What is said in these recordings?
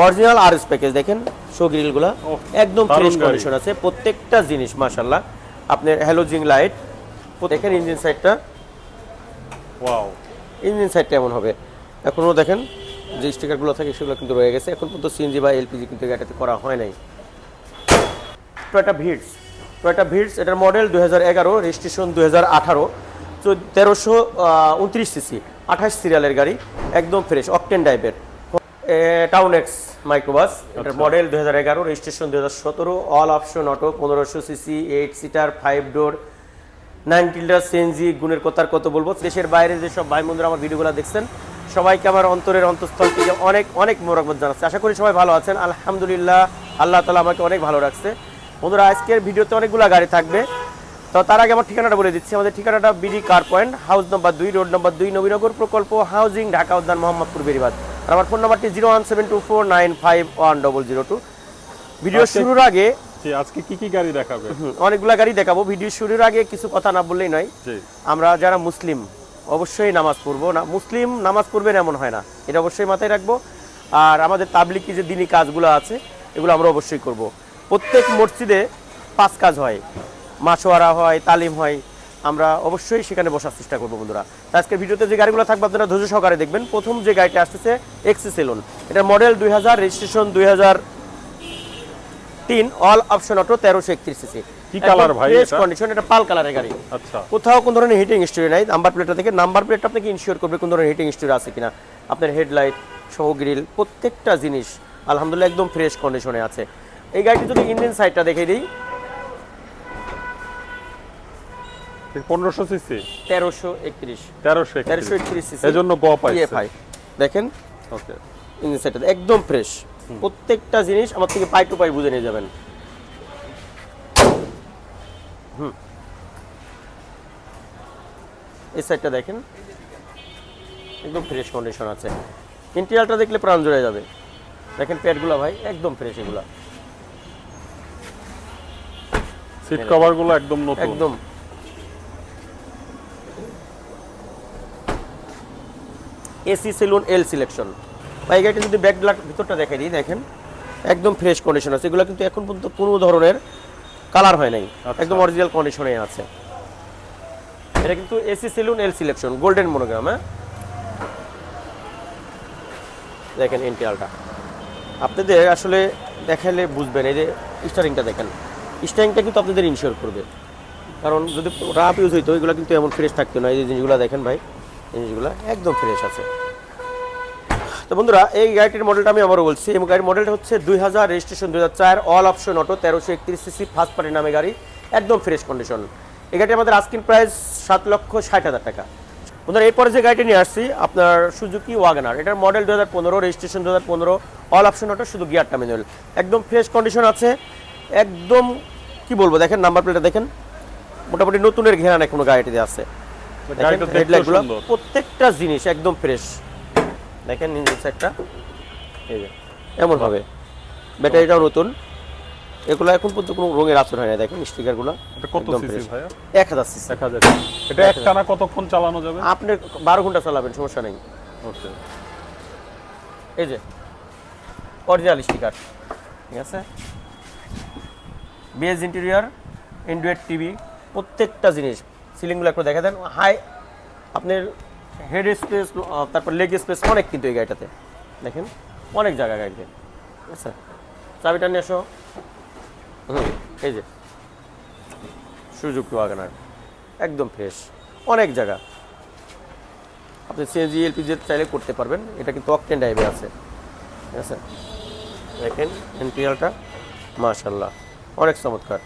Original R S package দেখেন show গ্রিলগুলো একদম ফ্রেশ কন্ডিশন আছে। প্রত্যেকটা জিনিস মাশাল্লাহ আপনার হ্যালোজিং লাইট দেখেন ইঞ্জিন সাইডটা ওয়াও ইঞ্জিন সাইডটা এমন হবে। এখনও দেখেন যে স্টিকারগুলো থাকে সেগুলো কিন্তু রয়ে গেছে। এখন পর্যন্ত সিএনজি বা এলপিজি কিন্তু গাড়িতে করা হয় নাই। টয়টা ভিডস টয়টা ভিডস এটার মডেল দুই হাজার এগারো রেজিস্ট্রেশন দুই হাজার আঠারো। তেরোশো উনত্রিশ সিসি আঠাশ সিরিয়ালের গাড়ি। একদম ফ্রেশ অকটেন টাইপের টাউন এক্স মাইক্রোবাস এটার মডেল দুই হাজার এগারো রেজিস্ট্রেশন দুই হাজার সতেরো অল অপশন অটো পনেরোশো CC eight seater five door নাইনটিনটা CNG গুণের কথার কত বলব? দেশের বাইরে যেসব ভাই বন্ধুরা আমার ভিডিওগুলো দেখছেন সবাইকে আমার অন্তরের অন্তঃস্থল থেকে অনেক অনেক মোরাকমত জানাচ্ছে। আশা করি সবাই ভালো আছেন। আলহামদুলিল্লাহ আল্লাহ তালা আমাকে অনেক ভালো রাখছে। বন্ধুরা আজকের ভিডিওতে অনেকগুলো গাড়ি থাকবে। তো তার আগে আমার ঠিকানাটা বলে দিচ্ছি। আমাদের ঠিকানাটা BD car point house number দুই রোড নম্বর দুই নবীনগর প্রকল্প হাউজিং ঢাকা উদ্যান মোহাম্মদপুর বেরিবাদ আর আমার ফোন নাম্বারটি zero one seven two four nine five one double zero two. Video শুরুর আগে আজকে কি কি গাড়ি দেখাবে? অনেকগুলা গাড়ি দেখাবো। ভিডিও শুরুর আগে কিছু কথা না বললেই নয়। আমরা যারা মুসলিম অবশ্যই নামাজ পড়ব। না মুসলিম নামাজ পড়বেন এমন হয় না। এটা অবশ্যই মাথায় রাখব। আর আমাদের তাবলিকি যে দিনই কাজগুলো আছে এগুলো আমরা অবশ্যই করব। প্রত্যেক মসজিদে পাঁচ কাজ হয়। মাছোয়ারা হয় তালিম হয় আমরা অবশ্যই সেখানে বসার চেষ্টা করব বন্ধুরা। আজকের ভিডিওতে যে গাড়িগুলো থাকবে আপনারা ধৈর্য সহকারে দেখবেন। প্রথম যে গাড়িটা আসতেছে এক্সি সেলুন এটা মডেল দুই হাজার রেজিস্ট্রেশন দুই তিন অল অপশন অটো তেরোশো একত্রিশ সিসি কি colour ভাই এটা? কন্ডিশন এটা পাল কালারের গাড়ি। আচ্ছা। কোথাও কোন ধরনের হিটিং স্টোরি নাই। নাম্বার প্লেটটা থেকে নাম্বার প্লেটটা আপনাকে ইনশিওর করবে কোন ধরনের হিটিং স্টোরি আছে কিনা। আপনার হেডলাইট সহ গ্রিল প্রত্যেকটা জিনিস আলহামদুলিল্লাহ একদম ফ্রেশ কন্ডিশনে আছে। এই গাড়িটি যদি ইঞ্জিন সাইডটা দেখে দিই পনেরোশো সিসি? তেরোশো একত্রিশ। তেরোশো তেরোশো একত্রিশ সিসি। এই জন্য ব পাইছে ইএফআই দেখেন? ওকে। ইঞ্জিন সাইডটা একদম ফ্রেশ প্রত্যেকটা জিনিস আমার থেকে পাই টু পাই বুঝে নিয়ে যাবেন। হুম। এই সাইডটা দেখেন। একদম ফ্রেশ কন্ডিশন আছে। ইন্টেরিয়ালটা দেখলে প্রাণ জুড়ে যাবে। দেখেন প্যাডগুলো ভাই একদম ফ্রেশ এগুলা। সিট কভারগুলো একদম নতুন। একদম। এসি সেলুন এল সিলেকশন বা এই গাড়িটা যদি ব্যাক ভিতরটা দেখাই দিই দেখেন। একদম ফ্রেশ কন্ডিশন আছে। এগুলো কিন্তু এখন পর্যন্ত কোনো ধরনের কালার হয় নাই। আচ্ছা। একদম অরিজিনাল কন্ডিশনে আছে। এটা কিন্তু AC saloon L selection golden monogram হ্যাঁ? দেখেন ইন্টিরিয়ালটা আপনাদের আসলে দেখালে বুঝবেন এই যে স্টারিংটা দেখেন। স্টারিংটা কিন্তু আপনাদের ইনশিওর করবে। কারণ যদি রাফ ইউজ হইতো এগুলো কিন্তু এমন ফ্রেশ থাকতো না। এই যে জিনিসগুলো দেখেন ভাই জিনিসগুলো একদম ফ্রেশ আছে। তো বন্ধুরা, এই গাড়িটির মডেলটা আমি আবারও বলছি। এবং গাড়ির মডেলটা হচ্ছে দুই হাজার রেজিস্ট্রেশন দুই হাজার চার অল অপশন অটো তেরোশো একত্রিশ সিসি ফার্স্ট পার্টি নামে গাড়ি, একদম ফ্রেশ কন্ডিশন এই গাড়িটি আমাদের আস্কিন প্রাইস সাত লক্ষ ষাট হাজার টাকা। বন্ধুরা, এরপরে যে গাড়িটি নিয়ে আসছি, আপনার সুজুকি ওয়াগনার এটার মডেল দু হাজার পনেরো রেজিস্ট্রেশন দু হাজার পনেরো অল অপশন অটো শুধু গিয়ারটা ম্যানুয়াল একদম ফ্রেশ কন্ডিশন আছে। একদম, কি বলব, দেখেন নাম্বার প্লেটটা দেখেন। মোটামুটি নতুনের ঘেরান এখনও গাড়িটিতে আছে। হেডলাইটগুলো প্রত্যেকটা জিনিস একদম ফ্রেশ দেখেন ইঞ্জিন সাইডটা এই যে এমন ভাবে ব্যাটারিটাও নতুন। এগুলো এখন পর্যন্ত কোনো রঙের আসর হয় না দেখেন স্টিকারগুলো কত সিসি এক হাজার সিসি এক হাজার এটা এক টানা কতক্ষণ চালানো যাবে? আপনি বারো ঘণ্টা চালাবেন সমস্যা নেই। ওকে। এই যে অরিজিনাল স্টিকার ঠিক আছে? বেজ ইন্টেরিয়ার অ্যান্ড্রয়েড টিভি প্রত্যেকটা জিনিস সিলিংগুলো একটু দেখা দেন। হাই, আপনার হেড স্পেস তারপর লেগ স্পেস অনেক কিন্তু এই গাড়িটাতে। দেখেন, অনেক জায়গা গাড়িতে। আচ্ছা চাবিটা নিয়ে এসো। হুম, এই যে। সুযোগ ওয়াগানার একদম ফ্রেশ অনেক জায়গা। আপনি সিএনজি এলপিজি চাইলে করতে পারবেন। এটা কিন্তু অকটেন ড্রাইভে আছে। ঠিক আছে? দেখেন ইন্টেরিয়ালটা মাশাল্লাহ অনেক চমৎকার।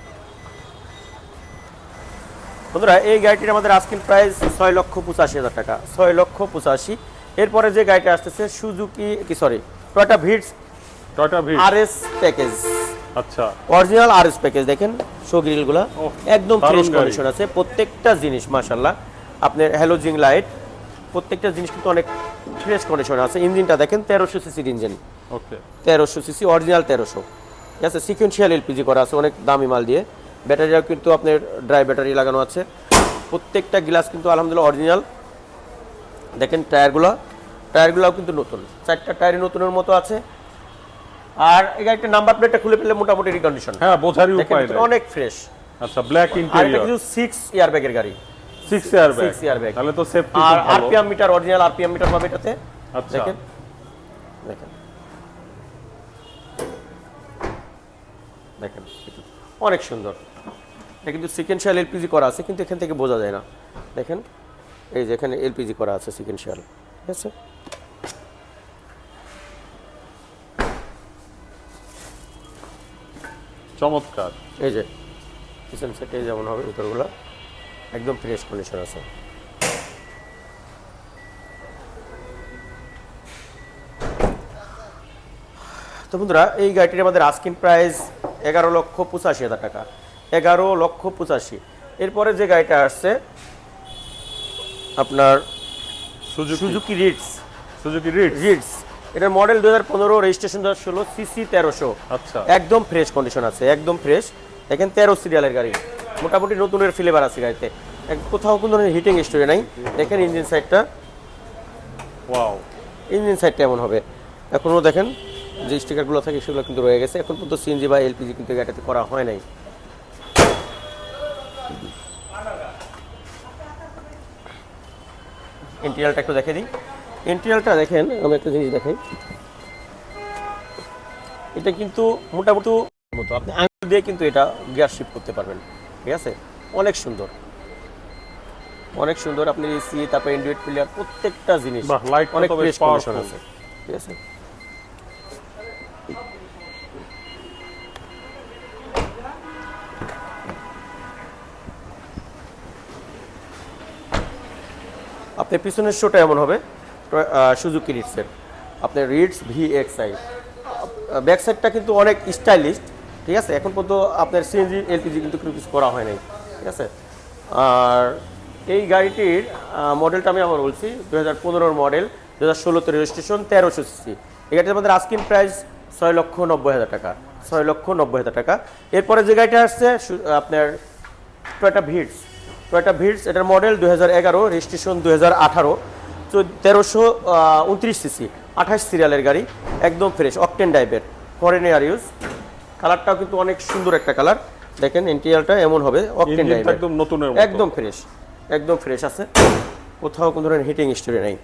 বন্ধুরা এই গাড়িটির আমাদের আজকের প্রাইস ছয় লক্ষ পঁচাশি হাজার টাকা। ছয় লক্ষ পঁচাশি। এরপরে যে গাড়িটা আসতেছে সুজুকি কি sorry Toyota Vitz Toyota V R S package আচ্ছা। অরিজিনাল আর এস প্যাকেজ দেখেন শো গ্রিলগুলো একদম ফ্রেশ কন্ডিশন আছে। প্রত্যেকটা জিনিস মাশাল্লাহ আপনার হ্যালোজিং লাইট প্রত্যেকটা জিনিস কিন্তু অনেক ফ্রেশ কন্ডিশন আছে। ইঞ্জিনটা দেখেন তেরোশো সিসির ইঞ্জিন। ওকে। তেরোশো সিসি অরিজিনাল তেরোশো। ঠিক আছে সিকুয়েন্সিয়াল এলপিজি করা আছে অনেক দামি মাল দিয়ে। ব্যাটারিও কিন্তু আপনার ড্রাই ব্যাটারি লাগানো আছে। প্রত্যেকটা গ্লাস কিন্তু আলহামদুলিল্লাহ অরিজিনাল দেখেন টায়ারগুলো টায়ারগুলোও কিন্তু নতুন। চারটা টায়ারই নতুনের মতো আছে। আর এই গাড়িটার নাম্বার প্লেটটা খুলে ফেললে মোটামুটি রিকন্ডিশন হ্যাঁ বোঝারই উপায় নেই। অনেক ফ্রেশ আচ্ছা ব্ল্যাক ইন্টেরিয়র কিন্তু সিক্স ইয়ার ব্যাগের গাড়ি। Six year bag six year bag। তাহলে তো সেফটি আর RPM meter original RPM meter পাবে এটাতে। আচ্ছা। দেখেন। দেখেন। দেখেন। অনেক সুন্দর। এটা কিন্তু সিকেন্সিয়াল এলপিজি করা আছে কিন্তু এখান থেকে বোঝা যায় না। দেখেন এই যে এখানে এলপিজি করা আছে সিকেন্সিয়াল ঠিক আছে? চমৎকার। এই যে কিচেন সেটে যেমন হবে ভিতরগুলো একদম ফ্রেশ কন্ডিশন আছে। তো বন্ধুরা এই গাড়িটির আমাদের আস্কিন প্রাইস এগারো লক্ষ পঁচাশি হাজার টাকা। এগারো লক্ষ পঁচাশি। এরপরে যে গাড়িটা আসছে আপনার Suzuki Suzuki Ritz Suzuki Ritz Ritz এটার মডেল দু হাজার পনেরো রেজিস্ট্রেশন দু হাজার ষোলো সিসি তেরোশো। আচ্ছা। একদম ফ্রেশ কন্ডিশন আছে একদম ফ্রেশ দেখেন তেরো সিরিয়ালের গাড়ি। মোটামুটি নতুনের ফ্লেভার আছে গাড়িতে। কোথাও কোনো ধরনের হিটিং স্টোরি নাই। দেখেন ইঞ্জিন সাইডটা ওয়াও ইঞ্জিন সাইডটা এমন হবে। এখনও দেখেন যে স্টিকারগুলো থাকে সেগুলো কিন্তু রয়ে গেছে। এখন পর্যন্ত সিএনজি বা এলপিজি কিন্তু গাড়িতে করা হয় নাই। ইন্টিরিয়ালটা একটু দেখে দিই। ইন্টিরিয়ালটা দেখেন আমি একটা জিনিস দেখাই। এটা কিন্তু মোটামুটি মতো আপনি আঙুল দিয়ে কিন্তু এটা গিয়ার শিফট করতে পারবেন। ঠিক আছে? অনেক সুন্দর। অনেক সুন্দর আপনি এসি তারপর ইন্ডিউট প্লেয়ার প্রত্যেকটা জিনিস লাইট অনেক powerful। আছে। ঠিক আছে? আপনার পিছনের শোটা এমন হবে। সুজুকি রিটসের আপনার Ritz V X I back সাইডটা কিন্তু অনেক স্টাইলিশ ঠিক আছে? এখন পর্যন্ত আপনার সিএনজি এলপিজি কিন্তু কোনো কিছু করা হয় নাই, ঠিক আছে? আর এই গাড়িটির মডেলটা আমি আবার বলছি দু হাজার মডেল দু হাজার ষোলোতে রেজিস্ট্রেশন তেরোশো সিসি এই গাড়িটার আমাদের আস্কিন প্রাইস ছয় লক্ষ নব্বই হাজার টাকা, ছয় লক্ষ নব্বই হাজার টাকা। এরপরে যে গাড়িটা আসছে আপনার টয়টা ভিডস টয়টা ভিডস এটার মডেল দু হাজার এগারো রেজিস্ট্রেশন দু হাজার আঠারো। তেরোশো উনত্রিশ সিসি আঠাশ সিরিয়ালের গাড়ি একদম ফ্রেশ অকটেন টাইপের ফরেন এয়ার ইউজ কালারটাও কিন্তু অনেক সুন্দর একটা কালার দেখেন ইন্টেরিয়ালটা এমন হবে অকটেন টাইপের একদম নতুন একদম ফ্রেশ একদম ফ্রেশ আছে। কোথাও কোনো ধরনের হিটিং স্টোরি নেই।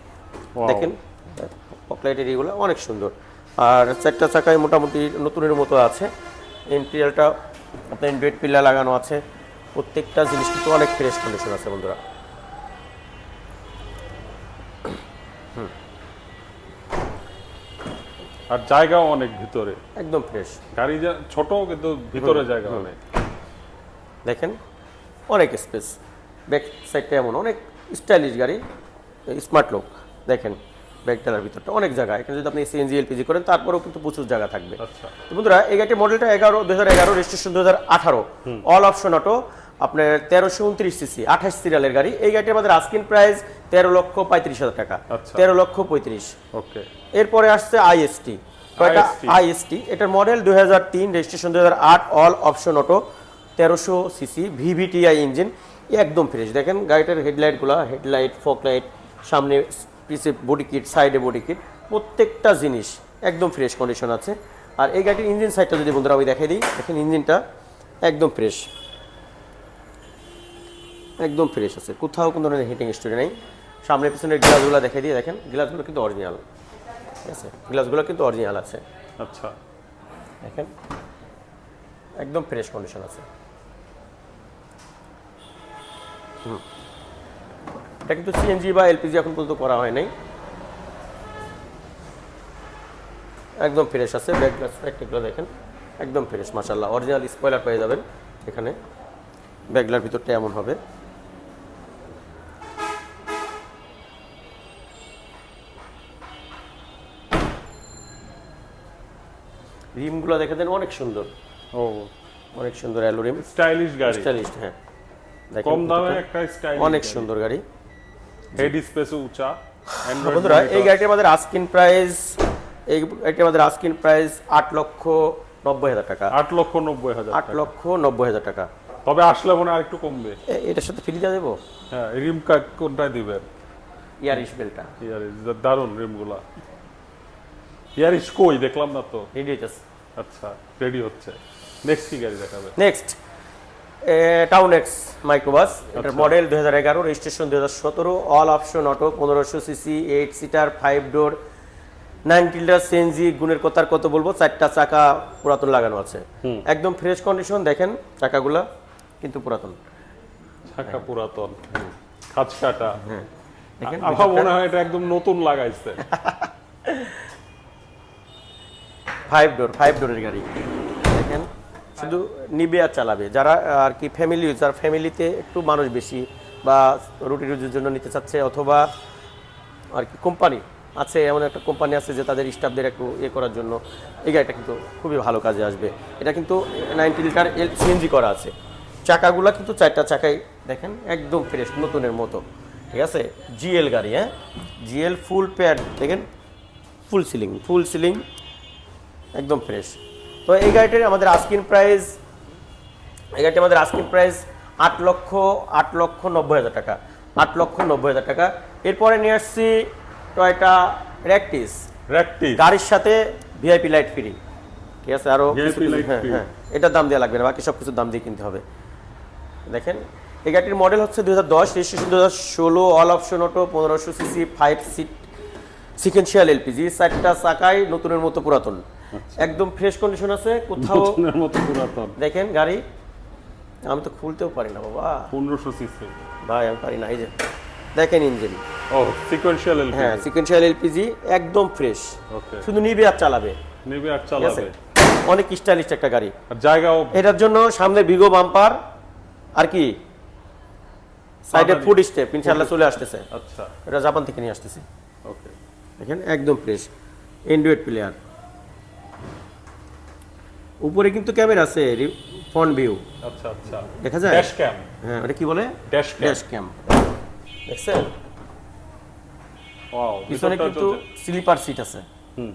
দেখেন পকলাইটের এগুলো অনেক সুন্দর। আর চারটা চাকায় মোটামুটি নতুনের মতো আছে। ইন্টেরিয়ালটা আপনার ইনডুয়েট পিল্লা লাগানো আছে। প্রত্যেকটা জিনিস কিন্তু অনেক ফ্রেশ কন্ডিশন আছে বন্ধুরা। আর জায়গাও অনেক ভিতরে। একদম ফ্রেশ গাড়ি যা ছোট কিন্তু ভিতরে জায়গা অনেক। দেখেন অনেক স্পেস ব্যাক সাইডটা এমন অনেক স্টাইলিশ গাড়ি স্মার্ট লোক দেখেন ব্যাগটার ভিতরটা অনেক জায়গা। এখানে যদি আপনি সিএনজি এলপিজি করেন তারপরেও কিন্তু প্রচুর জায়গা থাকবে। আচ্ছা। বন্ধুরা এই গাড়িটির মডেলটা এগারো দু হাজার এগারো রেজিস্ট্রেশন দু হাজার আঠারো। অল অপশন অটো আপনার তেরোশো উনত্রিশ সিসি আঠাশ সিরিয়ালের গাড়ি। এই গাড়িটির আমাদের আস্কিন প্রাইস তেরো লক্ষ পঁয়ত্রিশ হাজার টাকা। আচ্ছা। তেরো লক্ষ পঁয়ত্রিশ। ওকে। এরপরে আসছে আইএসটি আইএসটি এটার মডেল দুই হাজার তিন রেজিস্ট্রেশন দুই হাজার আট অল অপশন অটো তেরোশো সিসি ভিভিটিআই ইঞ্জিন। একদম ফ্রেশ। দেখেন গাড়িটার হেডলাইটগুলো হেডলাইট ফক লাইট সামনে পিছে বডি কিট সাইডে বডি কিট প্রত্যেকটা জিনিস একদম ফ্রেশ কন্ডিশন আছে। আর এই গাড়িটির ইঞ্জিন সাইডটা যদি বন্ধুরা আমি দেখাই দিই দেখেন ইঞ্জিনটা একদম ফ্রেশ। একদম ফ্রেশ আছে। কোথাও কোনো ধরনের হিটিং স্টোরি নেই। সামনে পিছনের গ্লাসগুলো দেখে দিয়ে দেখেন গ্লাসগুলো কিন্তু অরিজিনাল ঠিক আছে? গ্লাসগুলো কিন্তু অরিজিনাল আছে। আচ্ছা। দেখেন একদম ফ্রেশ কন্ডিশন আছে। হুম। এটা কিন্তু সিএনজি বা এলপিজি এখন পর্যন্ত করা হয় নাই। একদম ফ্রেশ আছে। ব্যাক গ্লাস একটাগুলো দেখেন একদম ফ্রেশ মাসাল্লাহ অরিজিনাল স্পয়লার পেয়ে যাবেন এখানে। ব্যাগলার ভিতরটা এমন হবে। রিমগুলো দেখে দেন অনেক সুন্দর। ও। অনেক সুন্দর অ্যালো রিম। স্টাইলিশ গাড়ি। স্টাইলিশ হ্যাঁ। কম দামে একটা স্টাইল অনেক সুন্দর গাড়ি। হেড স্পেস উঁচা। বন্ধুরা এই। গাড়িটির আমাদের আস্কিন প্রাইস এই গাড়িটির আমাদের আস্কিন প্রাইস আট লক্ষ নব্বই হাজার টাকা। আট লক্ষ নব্বই হাজার আট। লক্ষ নব্বই হাজার টাকা। তবে আসলে মনে হয় আরেকটু কমবে। এটার সাথে ফ্রি দিয়ে দেবো? হ্যাঁ রিম কোনটায় দিবেন? ইয়ারিশ বেলটা ইয়ার দারুণ রিমগুলা ইয়ারিশ কই দেখলাম না তো। রেডি হইতেছে। আচ্ছা রেডি হচ্ছে। নেক্সট কি গাড়ি দেখাবে? নেক্সট টাউন এক্স মাইক্রোবাস এটার আচ্ছা। মডেল দুই হাজার এগারো রেজিস্ট্রেশন দুই হাজার সতেরো অল অপশন অটো পনেরোশো CC eight seater five door nineteen litre CNG গুণের কথার কত বলব? চারটা চাকা পুরাতন লাগানো আছে। একদম ফ্রেশ কন্ডিশন দেখেন চাকাগুলা কিন্তু পুরাতন। চাকা পুরাতন। কাজ কাটা দেখেন আমার মনে হয় এটা একদম নতুন লাগাইছে। ফাইভ ডোর, ফাইভ ডোরের গাড়ি। দেখেন, শুধু নিবে আর চালাবে। যারা আর কি ফ্যামিলি যারা ফ্যামিলিতে একটু মানুষ বেশি বা রুটি রুজির জন্য নিতে চাচ্ছে অথবা আর কি কোম্পানি আছে, এমন একটা কোম্পানি আছে যে তাদের স্টাফদের একটু ইয়ে করার জন্য, এই গাড়িটা কিন্তু খুবই ভালো কাজে আসবে। এটা কিন্তু নাইনটি লিটার এল সিএনজি করা আছে। চাকাগুলো কিন্তু চারটা চাকাই দেখেন, একদম ফ্রেশ নতুনের মতো। ঠিক আছে? জিএল গাড়ি হ্যাঁ? জিএল ফুল প্যাড দেখেন ফুল সিলিং ফুল সিলিং একদম ফ্রেশ তো এই গাড়িটির আমাদের আস্কিন প্রাইস এই গাড়িটি আমাদের আস্কিন প্রাইস আট লক্ষ আট লক্ষ নব্বই হাজার টাকা। আট লক্ষ নব্বই হাজার টাকা। এরপরে নিয়ে আসছি টয়টা র্যাকটিস র্যাকটি গাড়ির সাথে ভিআইপি লাইট ফ্রি ঠিক আছে? আরও হ্যাঁ হ্যাঁ এটার দাম দেওয়া লাগবে না বাকি সব কিছুর দাম দিয়ে কিনতে হবে। দেখেন এই গাড়িটির মডেল হচ্ছে দু হাজার দশ রেজিস্ট্রেশন দু হাজার ষোলো অল অপশন অটো পনেরোশো CC five seat sequential LPG চারটা চাকায় নতুনের মতো পুরাতন। একদম ফ্রেশ কন্ডিশন আছে কোথাও মতো পুরাতন। দেখেন গাড়ি আমি তো খুলতেও পারি না বাবা। পনেরোশো সিসি ভাই আমি পারি না এই যে দেখেন ইঞ্জিন ও সিকোয়েন্সিয়াল এলপি হ্যাঁ সিকেন্সিয়াল এলপিজি একদম ফ্রেশ ওকে শুধু নিবে আর চালাবে। নেবে আর চালাবে। অনেক স্টাইলিশ একটা গাড়ি। আর জায়গাও এটার জন্য সামনে বিগো বাম্পার আর কি? সাইডে ফুড স্টেপ ইনশাল্লাহ চলে আসতেছে। আচ্ছা। এটা জাপান থেকে নিয়ে আসতেছে। ওকে দেখেন একদম ফ্রেশ অ্যান্ড্রয়েড প্লেয়ার উপরে কিন্তু ক্যামেরা আছে ফ্রন্ট ভিউ। আচ্ছা আচ্ছা। দেখা যায়? ড্যাশ ক্যাম হ্যাঁ ওটা কি বলে? ড্যাশ ক্যাম ড্যাশ ক্যাম দেখছেন ওয়াও পিছনে কিন্তু স্লিপার সিট আছে। হুম।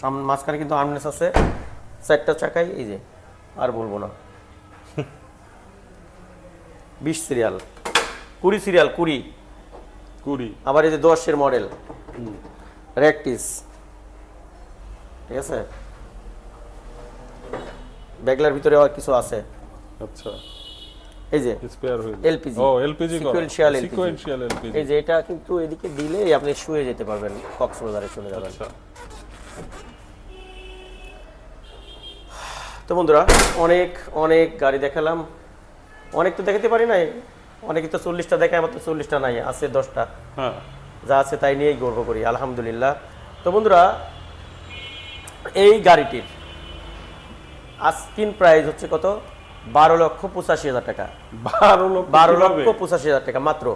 সামনে মাঝখানে কিন্তু আর্মনেস আছে। চারটা চাকাই এই যে আর বলব না। বিশ সিরিয়াল কুড়ি সিরিয়াল কুড়ি। কুড়ি। আবার এই যে দশের মডেল র্যাকটিস ঠিক আছে? ব্যাগলার ভিতরে আর কিছু আছে। আচ্ছা। এই যে স্পেয়ার হুইল LPG ও এলপিজি LPG সিকোয়েন্সিয়াল এলপিজি। এই যে এটা কিন্তু এদিকে দিলে আপনি শুয়ে যেতে পারবেন কক্সবাজারে চলে যাবেন। আচ্ছা। তো বন্ধুরা অনেক অনেক গাড়ি দেখালাম। অনেক তো দেখাতে পারি নাই। অনেকে তো চল্লিশটা দেখায় আমার তো চল্লিশটা নাই আছে দশটা। হ্যাঁ। যা আছে তাই নিয়েই গর্ব করি আলহামদুলিল্লাহ। তো বন্ধুরা এই গাড়িটির আস্কিন প্রাইস হচ্ছে কত? বারো লক্ষ পঁচাশি হাজার টাকা। বারো লক্ষ বারো লক্ষ পঁচাশি হাজার টাকা মাত্র।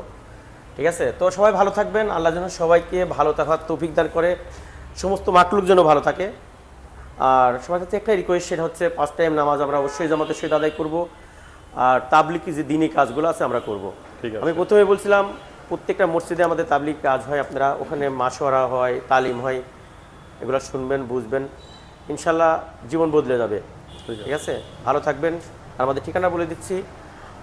ঠিক আছে? তো সবাই ভালো থাকবেন। আল্লাহ যেন সবাইকে ভালো থাকার তৌফিক দান করে। সমস্ত মাকলুক যেন ভালো থাকে। আর সবার কাছে একটা রিকোয়েস্ট সেটা হচ্ছে পাঁচ টাইম নামাজ আমরা অবশ্যই জামাতের সহিত আদায় করব। আর তাবলিকি যে দিনই কাজগুলো আছে আমরা করব। ঠিক আছে। আমি প্রথমে বলছিলাম প্রত্যেকটা মসজিদে আমাদের তাবলিক কাজ হয়। আপনারা ওখানে মাসোয়ারা হয় তালিম হয়। এগুলো শুনবেন বুঝবেন। ইনশাল্লাহ জীবন বদলে যাবে। ঠিক আছে? ভালো থাকবেন। আর আমাদের ঠিকানা বলে দিচ্ছি।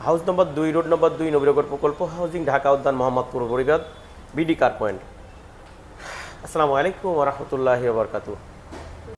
হাউস নম্বর দুই, রোড নম্বর দুই, নবীনগর প্রকল্প housing, Dhaka Uddan, Mohammadpur Beribadh BD car point. আসসালামু আলাইকুম রহমতুল্লাহ বরকাতু